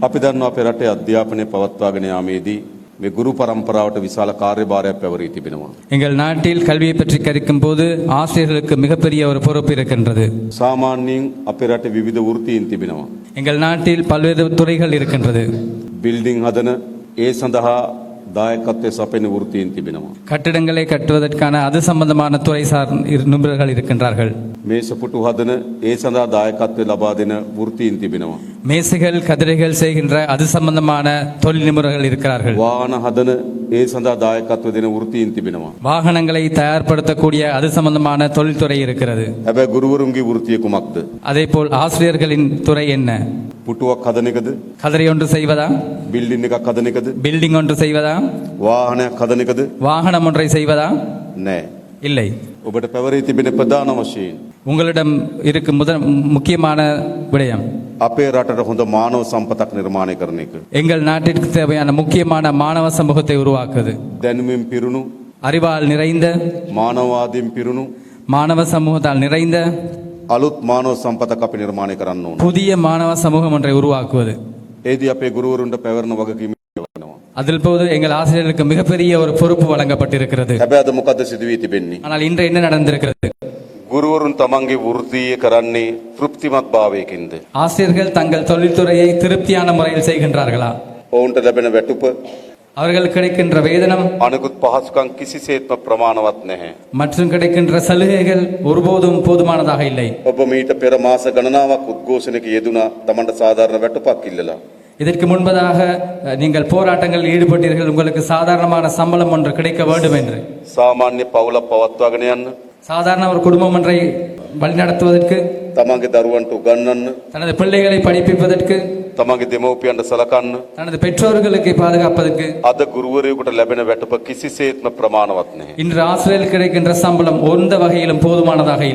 අපි දන්නවා අපේ රටේ අධ්‍යාපනය පවත්වාගෙන යාමේදී මේ ගුරු පරම්පරාවට විශාල කාර්යභාරයක් පැවරී තිබෙනවා. எங்கள் நாட்டில் கல்வியை பற்றி கற்கும் போது ஆசிரியர்களுக்கு மிகப்பெரிய ஒரு பொறுப்பு இருக்கின்றது සාමාන්‍යයෙන් අපේ රටේ විවිධ වෘත්තීන් තිබෙනවා. எங்கள் நாட்டில் பல்வேறு துறைகள் இருக்கின்றது බිල්ඩිං හදන ඒ සඳහා දායකත්වය සපයන වෘත්තීන් තිබෙනවා. கட்டிடங்களை கட்டுவதற்கான அது சம்பந்தமான துறை சார் இரு- நிபுணர்கள் இருக்கின்றார்கள் මේසපුටු හදන ඒ සඳහා දායකත්වය ලබා දෙන වෘත්තීන් තිබෙනවා. மேசைகள் கதிரைகள் செய்கின்ற அது சம்பந்தமான தொழில் நிபுணர்கள் இருக்கிறார்கள் වාහන හදන ඒ සඳහා දායකත්ව දෙන වෘත්තීන් තිබෙනවා. வாகனங்களை தயார்படுத்தக்கூடிய அது சம்பந்தமான தொழில்துறை இருக்கிறது හැබැයි ගුරුවරුන්ගේ වෘත්තිය කුමක්ද? அதேபோல் ஆசிரியர்களின் துறை என்ன පුටුවක් හදන එකද? கதிரை ஒன்று செய்வதா බිල්ඩින් එකක් හදන එකද? பில்டிங் ஒன்று செய்வதா වාහනයක් හදන එකද? வாகனம் ஒன்றை செய்வதா නෑ. இல்லை ඔබට පැවරී තිබෙන ප්‍රධාන වශයෙන් உங்களிடம் இருக்கும் முதல் முக்கியமான விடயம் අපේ රටට හොඳ මානව සම්පතක් නිර්මාණය කරන එක. எங்கள் நாட்டிற்கு தேவையான முக்கியமான மாணவ சமூகத்தை உருவாக்குவது දැනුමින් පිරුණු அறிவால் நிறைந்த මානවාදයෙන් පිරුණු மாணவ சமூகத்தால் நிறைந்த අලුත් මානව සම්පතක් අපි නිර්මාණය කරන්න ඕන. புதிய மாணவ சமூகம் ஒன்றை உருவாக்குவது ඒදී අපේ ගුරුවරුන්ට පැවරණ වගකීම වෙනවා. அதில் போது எங்கள் ஆசிரியர்களுக்கு மிகப்பெரிய ஒரு பொறுப்பு வழங்கப்பட்டிருக்கிறது හැබැයි අද මොකද්ද සිදුවී තිබෙන්නේ? ஆனால் இன்று என்ன நடந்திருக்கிறது ගුරුවරුන් තමන්ගේ වෘත්තීය කරන්නේ තෘප්තිමත් භාවයකින්ද? ஆசிரியர்கள் தங்கள் தொழில்துறையை திருப்தியான முறையில் செய்கின்றார்களா ඔවුන්ට ලැබෙන වැටුප அவர்கள் கிடைக்கின்ற வேதனம் අනෙකුත් පහසුකම් කිසිසේත්ම ප්‍රමාණවත් නැහැ. மற்றும் கிடைக்கின்ற சலுகைகள் ஒருபோதும் போதுமானதாக இல்லை ඔබ මීට පෙර මාස ගණනාවක් උද්ඝෝෂණයක යෙදුනා තමන්ට සාධාරණ වැටුපක් ඉල්ලලා. இதற்கு முன்பதாக அஹ், நீங்கள் போராட்டங்களில் ஈடுபட்டீர்கள் உங்களுக்கு சாதாரணமான சம்பளம் ஒன்று கிடைக்க வேண்டும் என்று සාමාන්‍ය පවුලක් පවත්වාගෙන යන්න சாதாரண ஒரு குடும்பம் ஒன்றை வழிநடத்துவதற்கு තමන්ගේ දරුවන්ට උගන්වන්න தனது பிள்ளைகளை படிப்பிப்பதற்கு තමන්ගේ දෙමව්පියන්ට සලකන්න தனது பெற்றோர்களுக்கு பாதுகாப்பதற்கு අද ගුරුවරයෙකුට ලැබෙන වැටුප කිසිසේත්ම ප්‍රමාණවත් නැහැ. இன்று ஆசிரியர் கிடைக்கின்ற சம்பளம் எந்த வகையிலும் போதுமானதாக இல்லை